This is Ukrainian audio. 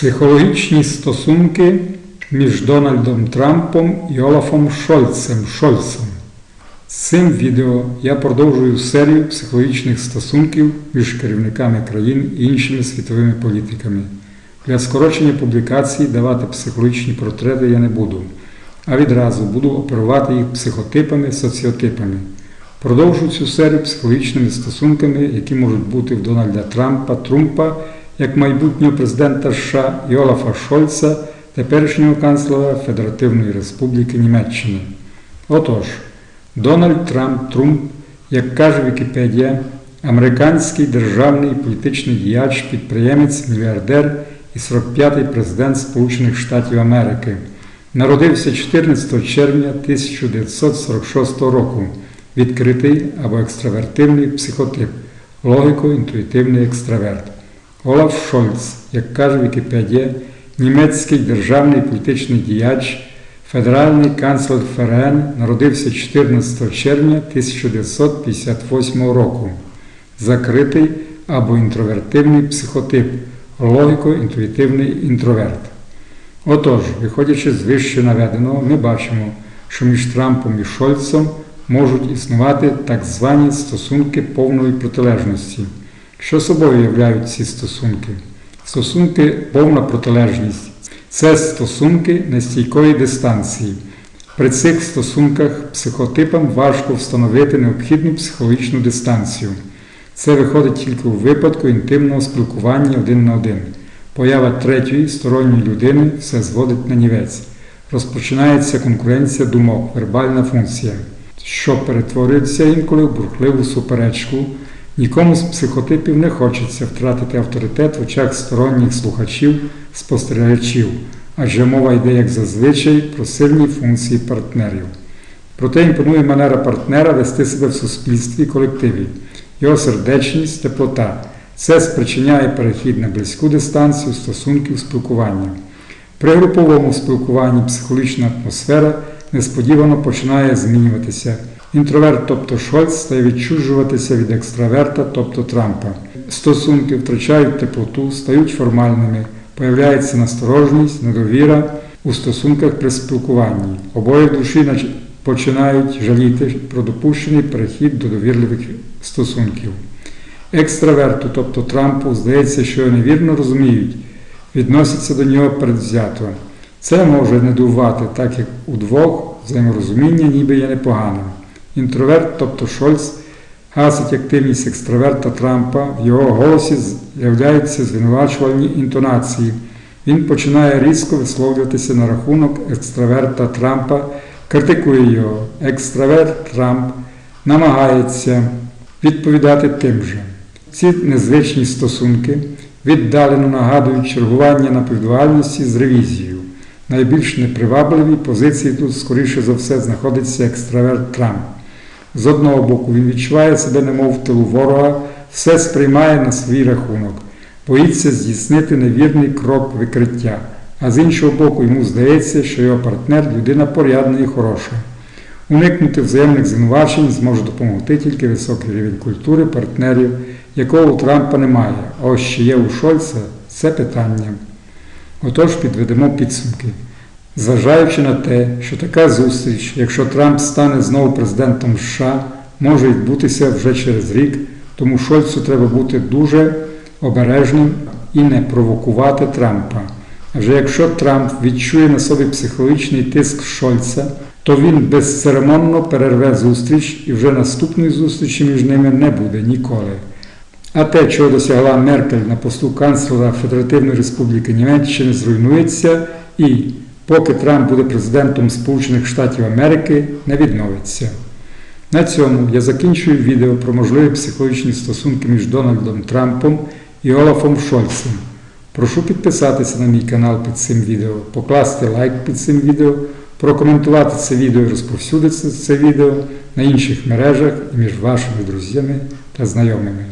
Психологічні стосунки між Дональдом Трампом і Олафом Шольцем Шольцем. Цим відео я продовжую серію психологічних стосунків між керівниками країн і іншими світовими політиками. Для скорочення публікацій давати психологічні портрети я не буду, а відразу буду оперувати їх психотипами, соціотипами. Продовжу цю серію психологічними стосунками, які можуть бути в Дональда Трампа, Трумпа, як майбутнього президента США і Олафа Шольца, теперішнього канцлера Федеративної Республіки Німеччини. Отож, Дональд Трамп Трумп, як каже Вікіпедія, американський державний політичний діяч, підприємець, мільярдер і 45-й президент Сполучених Штатів Америки. Народився 14 червня 1946 року. Відкритий або екстравертивний психотип, логіко-інтуїтивний екстраверт. Олаф Шольц, як каже Вікіпедія, німецький державний політичний діяч, федеральний канцлер ФРН, народився 14 червня 1958 року. Закритий або інтровертивний психотип, логіко-інтуїтивний інтроверт. Отож, виходячи з вище наведеного, ми бачимо, що між Трампом і Шольцем можуть існувати так звані стосунки повної протилежності. Що собою являють ці стосунки? Стосунки повна протилежність це стосунки нестійкої дистанції. При цих стосунках психотипам важко встановити необхідну психологічну дистанцію. Це виходить тільки у випадку інтимного спілкування один на один. Поява третьої сторонньої людини все зводить на нівець. Розпочинається конкуренція думок, вербальна функція, що перетворюється інколи в бурхливу суперечку. Нікому з психотипів не хочеться втратити авторитет в очах сторонніх слухачів, спостерігачів, адже мова йде, як зазвичай, про сильні функції партнерів. Проте імпонує манера партнера вести себе в суспільстві і колективі, його сердечність, теплота. Це спричиняє перехід на близьку дистанцію стосунків спілкування. При груповому спілкуванні психологічна атмосфера несподівано починає змінюватися. Інтроверт, тобто Шольц, стає відчужуватися від екстраверта, тобто Трампа. Стосунки втрачають теплоту, стають формальними, появляється насторожність, недовіра у стосунках при спілкуванні. Обоє душі починають жаліти про допущений перехід до довірливих стосунків. Екстраверту, тобто Трампу, здається, що невірно розуміють, відносяться до нього передвзято. Це може не дувати, так як удвох взаєморозуміння ніби є непоганим. Інтроверт, тобто Шольц, гасить активність екстраверта Трампа, в його голосі з'являються звинувачувальні інтонації. Він починає різко висловлюватися на рахунок екстраверта Трампа, критикує його. Екстраверт Трамп намагається відповідати тим же. Ці незвичні стосунки віддалено нагадують чергування на півдуальності з ревізією. Найбільш непривабливій позиції тут, скоріше за все, знаходиться екстраверт Трамп. З одного боку, він відчуває себе, немов в тилу ворога, все сприймає на свій рахунок, боїться здійснити невірний крок викриття, а з іншого боку, йому здається, що його партнер людина порядна і хороша. Уникнути взаємних звинувачень зможе допомогти тільки високий рівень культури партнерів, якого у Трампа немає, а ось що є у Шольца це питання. Отож підведемо підсумки. Зважаючи на те, що така зустріч, якщо Трамп стане знову президентом США, може відбутися вже через рік, тому Шольцу треба бути дуже обережним і не провокувати Трампа. Адже якщо Трамп відчує на собі психологічний тиск Шольца, то він безцеремонно перерве зустріч і вже наступної зустрічі між ними не буде ніколи. А те, чого досягла Меркель на посту канцлера Федеративної Республіки Німеччини, зруйнується і, поки Трамп буде президентом Сполучених Штатів Америки, не відновиться. На цьому я закінчую відео про можливі психологічні стосунки між Дональдом Трампом і Олафом Шольцем. Прошу підписатися на мій канал під цим відео, покласти лайк під цим відео, прокоментувати це відео і розповсюдити це відео на інших мережах і між вашими друзями та знайомими.